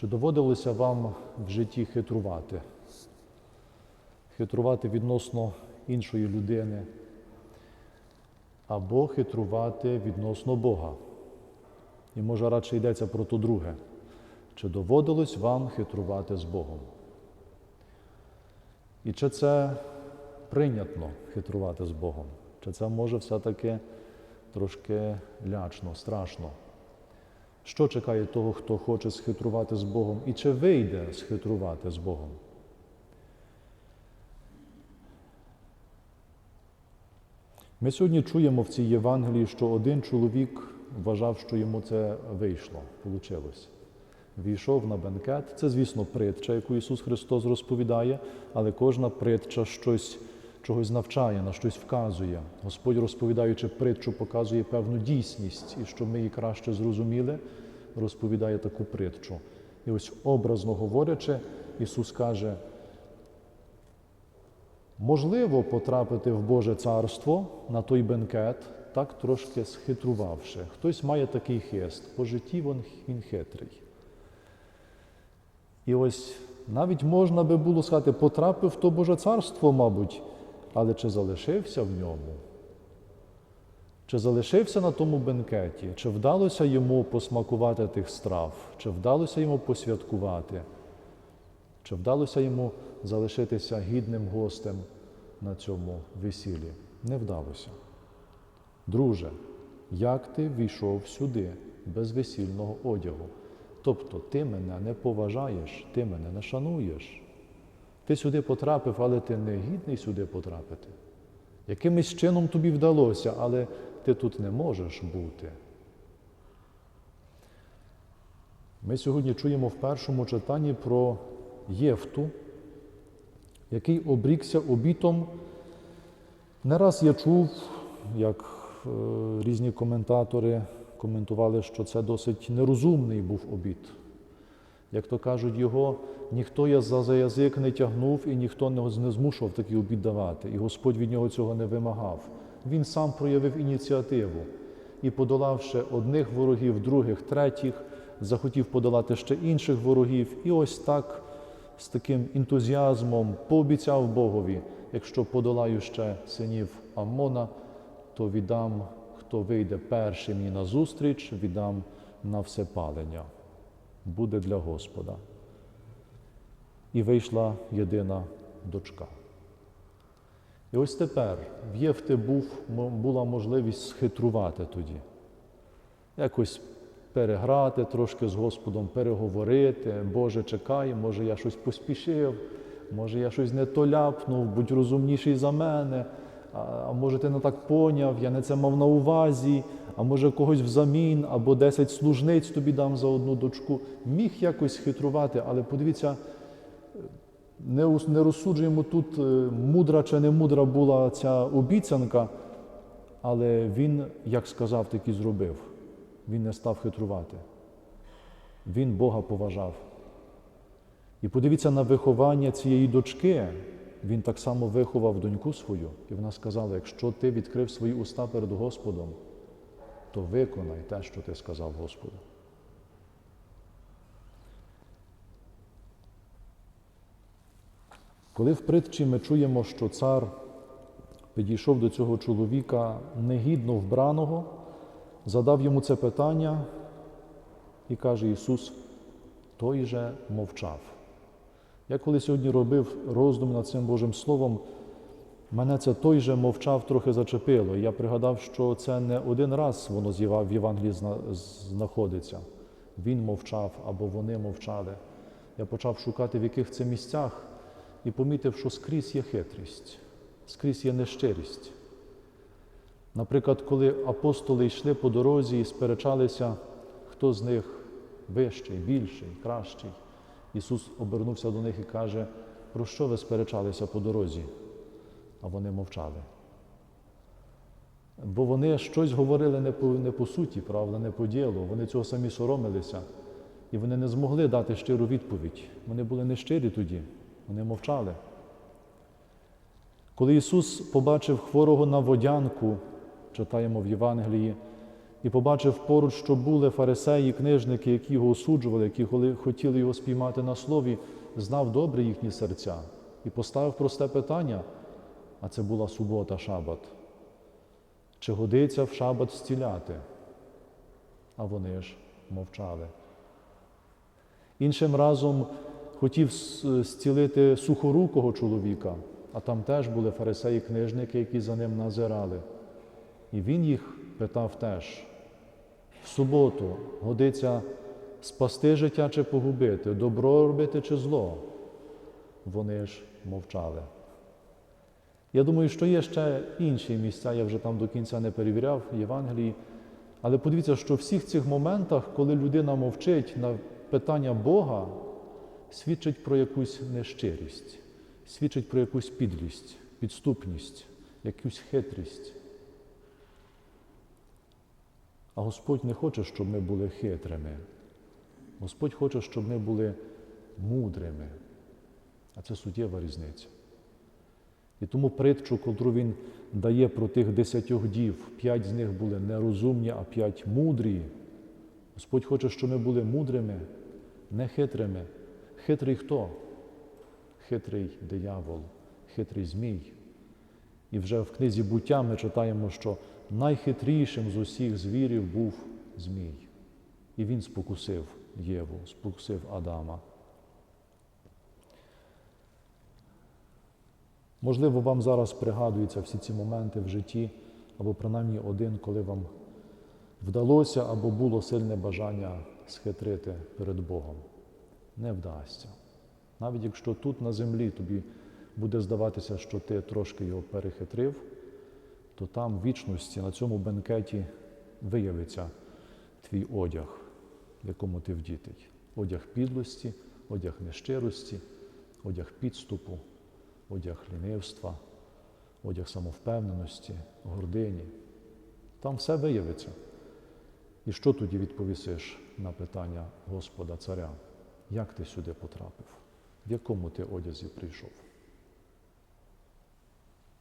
Чи доводилося вам в житті хитрувати? Хитрувати відносно іншої людини або хитрувати відносно Бога? І може радше йдеться про то друге. Чи доводилось вам хитрувати з Богом? І чи це прийнятно хитрувати з Богом? Чи це може все-таки трошки лячно, страшно? Що чекає того, хто хоче схитрувати з Богом, і чи вийде схитрувати з Богом? Ми сьогодні чуємо в цій Євангелії, що один чоловік вважав, що йому це вийшло, вийшло. Війшов на бенкет. Це, звісно, притча, яку Ісус Христос розповідає, але кожна притча щось чогось навчає, на щось вказує. Господь, розповідаючи притчу, показує певну дійсність, і щоб ми її краще зрозуміли, розповідає таку притчу. І ось образно говорячи, Ісус каже, можливо потрапити в Боже царство на той бенкет, так трошки схитрувавши. Хтось має такий хист, по житті він, хитрий. І ось навіть можна би було сказати, потрапив в то Боже царство, мабуть, але чи залишився в ньому? Чи залишився на тому бенкеті? Чи вдалося йому посмакувати тих страв? Чи вдалося йому посвяткувати? Чи вдалося йому залишитися гідним гостем на цьому весіллі? Не вдалося. Друже, як ти війшов сюди без весільного одягу? Тобто ти мене не поважаєш, ти мене не шануєш. Ти сюди потрапив, але ти не гідний сюди потрапити. Якимось чином тобі вдалося, але ти тут не можеш бути. Ми сьогодні чуємо в першому читанні про Євту, який обрікся обітом. Не раз я чув, як е, різні коментатори коментували, що це досить нерозумний був обід. Як то кажуть, його ніхто я за язик не тягнув і ніхто не змушував такий обід давати. І Господь від нього цього не вимагав. Він сам проявив ініціативу і, подолавши одних ворогів, других, третіх, захотів подолати ще інших ворогів. І ось так, з таким ентузіазмом, пообіцяв Богові, якщо подолаю ще синів Аммона, то віддам, хто вийде перший мені на зустріч, віддам на всепалення. Буде для Господа. І вийшла єдина дочка. І ось тепер в Євти був, була можливість схитрувати тоді, якось переграти трошки з Господом, переговорити. Боже, чекай, може я щось поспішив, може я щось не то ляпнув, будь розумніший за мене, а може ти не так поняв, я не це мав на увазі, а може когось взамін, або 10 служниць тобі дам за одну дочку. Міг якось хитрувати, але подивіться, не, розсуджуємо тут, е, мудра чи не мудра була ця обіцянка, але він, як сказав, так і зробив. Він не став хитрувати. Він Бога поважав. І подивіться на виховання цієї дочки. Він так само виховав доньку свою, і вона сказала: якщо ти відкрив свої уста перед Господом, то виконай те, що ти сказав Господу. Коли в притчі ми чуємо, що цар підійшов до цього чоловіка негідно вбраного, задав йому це питання і каже Ісус, той же мовчав. Я коли сьогодні робив роздум над цим Божим Словом, мене це той же мовчав трохи зачепило. Я пригадав, що це не один раз воно в Євангелії знаходиться. Він мовчав або вони мовчали. Я почав шукати, в яких це місцях, і помітив, що скрізь є хитрість, скрізь є нещирість. Наприклад, коли апостоли йшли по дорозі і сперечалися, хто з них вищий, більший, кращий, Ісус обернувся до них і каже, про що ви сперечалися по дорозі? А вони мовчали. Бо вони щось говорили не по, не по суті, правда, не по ділу. Вони цього самі соромилися. І вони не змогли дати щиру відповідь. Вони були нещирі тоді, вони мовчали. Коли Ісус побачив хворого на водянку, читаємо в Євангелії, і побачив поруч, що були фарисеї, книжники, які його осуджували, які хотіли його спіймати на слові, знав добре їхні серця і поставив просте питання, а це була субота, шабат. Чи годиться в шабат зціляти? А вони ж мовчали. Іншим разом хотів зцілити сухорукого чоловіка, а там теж були фарисеї книжники, які за ним назирали. І він їх питав теж: в суботу годиться спасти життя чи погубити, добро робити чи зло. Вони ж мовчали. Я думаю, що є ще інші місця, я вже там до кінця не перевіряв Євангелії. Але подивіться, що в всіх цих моментах, коли людина мовчить на питання Бога, свідчить про якусь нещирість, свідчить про якусь підлість, підступність, якусь хитрість. А Господь не хоче, щоб ми були хитрими. Господь хоче, щоб ми були мудрими. А це суттєва різниця. І тому притчу, котру він дає про тих десятьох дів, п'ять з них були нерозумні, а п'ять мудрі. Господь хоче, щоб ми були мудрими, не хитрими. Хитрий хто? Хитрий диявол, хитрий змій. І вже в книзі буття ми читаємо, що найхитрішим з усіх звірів був змій. І він спокусив Єву, спокусив Адама. Можливо, вам зараз пригадуються всі ці моменти в житті, або принаймні один, коли вам вдалося або було сильне бажання схитрити перед Богом. Не вдасться. Навіть якщо тут на землі тобі буде здаватися, що ти трошки його перехитрив, то там в вічності, на цьому бенкеті виявиться твій одяг, якому ти вдітий. Одяг підлості, одяг нещирості, одяг підступу, одяг лінивства, одяг самовпевненості, гордині. Там все виявиться. І що тоді відповісиш на питання Господа Царя? Як ти сюди потрапив? В якому ти одязі прийшов?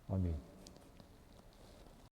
Амінь.